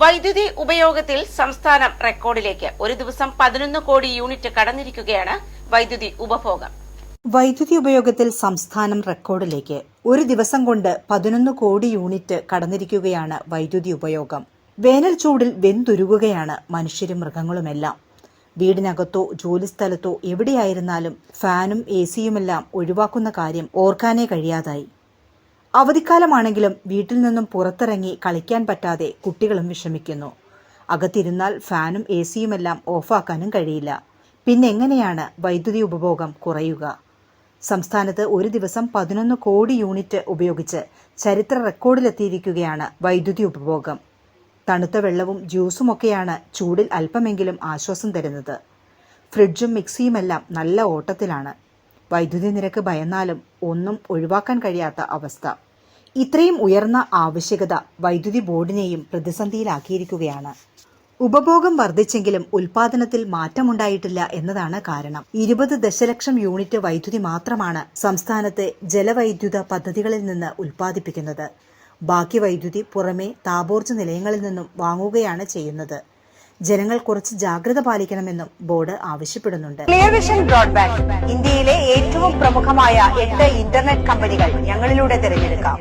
വൈദ്യുതി ഉപയോഗത്തിൽ സംസ്ഥാനം റെക്കോർഡിലേക്ക്. ഒരു ദിവസം പതിനൊന്ന് കോടി യൂണിറ്റ് കടന്നിരിക്കുകയാണ് വൈദ്യുതി ഉപഭോഗം. വൈദ്യുതി ഉപയോഗത്തിൽ സംസ്ഥാനം റെക്കോർഡിലേക്ക്. ഒരു ദിവസം കൊണ്ട് പതിനൊന്ന് കോടി യൂണിറ്റ് കടന്നിരിക്കുകയാണ് വൈദ്യുതി ഉപയോഗം. വേനൽ ചൂടിൽ വെന്തുരുകുകയാണ് മനുഷ്യരും മൃഗങ്ങളുമെല്ലാം. വീടിനകത്തോ ജോലിസ്ഥലത്തോ എവിടെയായിരുന്നാലും ഫാനും എ സിയുമെല്ലാം ഒഴിവാക്കുന്ന കാര്യം ഓർക്കാനേ കഴിയാതായി. അവധിക്കാലമാണെങ്കിലും വീട്ടിൽ നിന്നും പുറത്തിറങ്ങി കളിക്കാൻ പറ്റാതെ കുട്ടികളും വിഷമിക്കുന്നു. അകത്തിരുന്നാൽ ഫാനും എ സിയുമെല്ലാം ഓഫാക്കാനും കഴിയില്ല. പിന്നെ എങ്ങനെയാണ് വൈദ്യുതി ഉപഭോഗം കുറയുക? സംസ്ഥാനത്ത് ഒരു ദിവസം പതിനൊന്ന് കോടി യൂണിറ്റ് ഉപയോഗിച്ച് ചരിത്ര റെക്കോർഡിലെത്തിയിരിക്കുകയാണ് വൈദ്യുതി ഉപഭോഗം. തണുത്ത വെള്ളവും ജ്യൂസുമൊക്കെയാണ് ചൂടിൽ അല്പമെങ്കിലും ആശ്വാസം തരുന്നത്. ഫ്രിഡ്ജും മിക്സിയുമെല്ലാം നല്ല ഓട്ടത്തിലാണ്. വൈദ്യുതി നിരക്ക് ഭയന്നാലും ഒന്നും ഒഴിവാക്കാൻ കഴിയാത്ത അവസ്ഥ. ഇത്രയും ഉയർന്ന ആവശ്യകത വൈദ്യുതി ബോർഡിനെയും പ്രതിസന്ധിയിലാക്കിയിരിക്കുകയാണ്. ഉപഭോഗം വർദ്ധിച്ചെങ്കിലും ഉൽപാദനത്തിൽ മാറ്റമുണ്ടായിട്ടില്ല എന്നതാണ് കാരണം. ഇരുപത് ദശലക്ഷം യൂണിറ്റ് വൈദ്യുതി മാത്രമാണ് സംസ്ഥാനത്തെ ജലവൈദ്യുത പദ്ധതികളിൽ നിന്ന് ഉൽപ്പാദിപ്പിക്കുന്നത്. ബാക്കി വൈദ്യുതി പുറമെ താപോർജ നിലയങ്ങളിൽ നിന്നും വാങ്ങുകയാണ് ചെയ്യുന്നത്. ജനങ്ങൾ കുറച്ച് ജാഗ്രത പാലിക്കണമെന്നും ബോർഡ് ആവശ്യപ്പെടുന്നുണ്ട്. ക്ലിയർ ബ്രോഡ്ബാൻഡ് ഇന്ത്യയിലെ ഏറ്റവും പ്രമുഖമായ എട്ട് ഇന്റർനെറ്റ് കമ്പനികൾ ഞങ്ങളിലൂടെ തിരഞ്ഞെടുക്കാം.